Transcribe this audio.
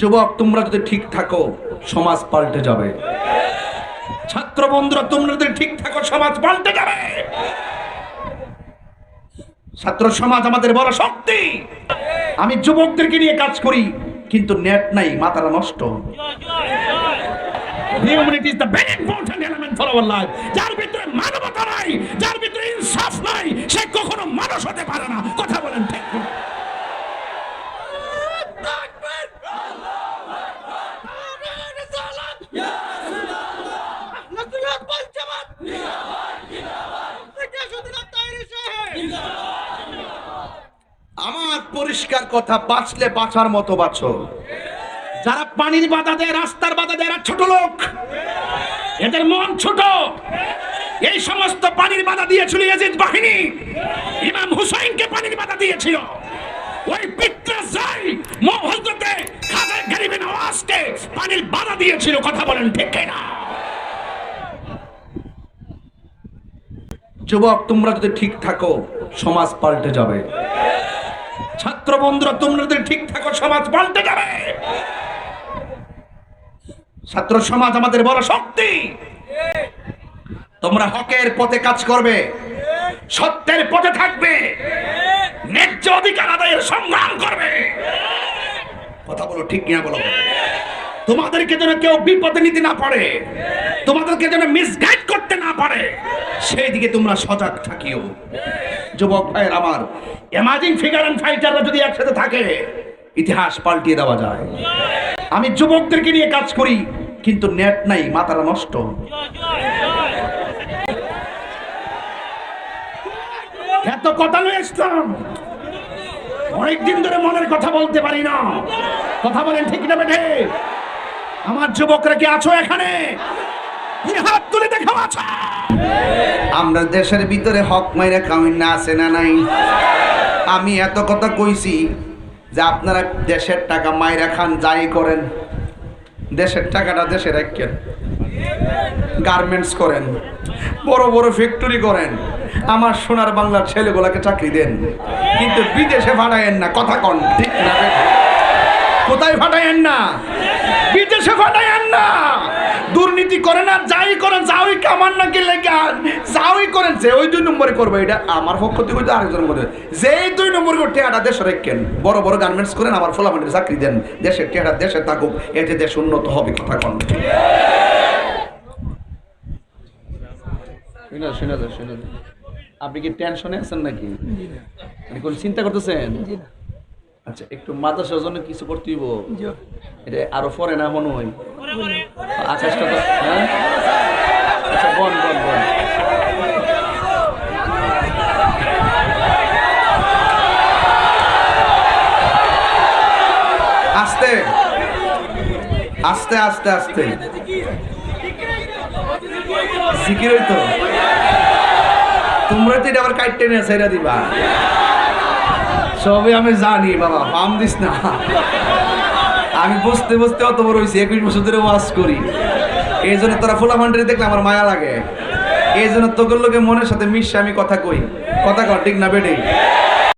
যুবক, তোমরা যদি ঠিক থাকো, সমাজ পাল্টে যাবে। ছাত্র বন্ধুরা, তোমরা যদি ঠিক থাকো, সমাজ পাল্টে যাবে। ছাত্র সমাজ আমাদের বড় শক্তি। আমি যুবকদেরকে নিয়ে কাজ করি, কিন্তু নেট নাই, মাথাটা নষ্ট। যার ভিতরে মানবতা নাই, যার ভিতরে ইনসাফ নাই, সে কখনো মানুষ হতে পারে না কথা বলেন ঠিক কিনা? আমার পরিষ্কার কথা, বাঁচলে বাঁচার মতো বাঁচো। যারা পানির বাধা দেয়, রাস্তার বাধা দেয়, এরা ছোট লোক। এদের মন ছোট। এই সমস্ত পানির বাধা দিয়েছিল ইয়াজিদ বাহিনী। ইমাম হুসাইনকে পানির বাধা দিয়েছিল। ওই পিত্রাসাই মহজরতে খাজা গরিবে নওয়াজকে পানির বাধা দিয়েছিল, কথা বলেন ঠিক না যুবক, তোমরা যদি ঠিক থাকো, সমাজ পাল্টে যাবে। ছাত্র বন্ধুরা, তোমরা ঠিক থাকো, সমাজ পাল্টে যাবে। ছাত্র সমাজ আমাদের বড় শক্তি। তোমরা হকের পথে কাজ করবে, সত্যের পথে থাকবে, ন্যায্য অধিকার আদায়ের সংগ্রাম করবে। কথা বলো ঠিক কিনা বলো। তোমাদেরকে যেন কেউ বিপদে নিতে না পারে, তোমাদেরকে যেন মিসগাইড করতে না পারে সেই দিকে তোমরা সজাগ থাকিও। যুবক ভাইয়ের আমার এমাজিং ফিগার অ্যান্ড ফাইটাররা যদি একসাথে থাকে, ইতিহাস পাল্টিয়ে দেওয়া যায়। আমি যুবকদেরকে নিয়ে কাজ করি, কিন্তু নেট নাই, মাথাটা নষ্ট। এত কথা নিয়ে আসলাম অনেকদিন ধরে মনের কথা বলতে পারি না। কথা বলেন ঠিক না বেঠে? আমার যুবকরা কি আছো এখানে? হাত তুলে আছো আমরা দেশের ভিতরে হক মাইরা কামিন না আছে না নাই? আমি এত কথা কইছি যে আপনারা দেশের টাকা মাইরা খান, যাই করেন। দেশের টাকাটা দেশে রাখেন। গার্মেন্টস করেন। বড় বড় ফ্যাক্টরি করেন। আমার সোনার বাংলার ছেলেগুলাকে চাকরি দেন। কিন্তু বিদেশে ফাটায়েন না, কথা কন, ঠিক না? কোথায় ফাটায়েন না? বিদেশে ফাটায়েন না! করেন আর যাই করেন যাওই কামান নাকি লেগান যাওই করেন যে ওই দুই নম্বরে করবে এটা আমার পক্ষ থেকে হয়তো আরেকজন মনে যেই দুই নম্বর করে টেহাটা দেশে রেখেন। বড় বড় গার্মেন্টস করেন আমার ফোলামানের চাকরি দেন। দেশের টেহাটা দেশে থাকুক এতে দেশ উন্নত হবে কথা কন? আপনি কি টেনশনে আছেন নাকি? কোন চিন্তা করতেছেন? আচ্ছা একটু মাদ্রাসার জন্য কিছু করতে হইব? এটা আরও পরে না মনে হয়? আকাশটা হ্যাঁ? আচ্ছা বন বন বন আস্তে আস্তে আস্তে আস্তে। জিকির হইতো। তোমরা তো এটা আবার কাটতে নিয়ে সেরা দিবা। সবে আমি জানি, বাবা পাম দিস না। আমি বসতে বসতে অত বড় হয়েছি, একুশ বছর ধরে ওয়াজ করি। এই জন্য তোরা ফোলা মান্ডারি দেখলে আমার মায়া লাগে। এই জন্য তোকের লোকে মনের সাথে মিশে আমি কথা কই। কথা কর, ঠিক না বেটে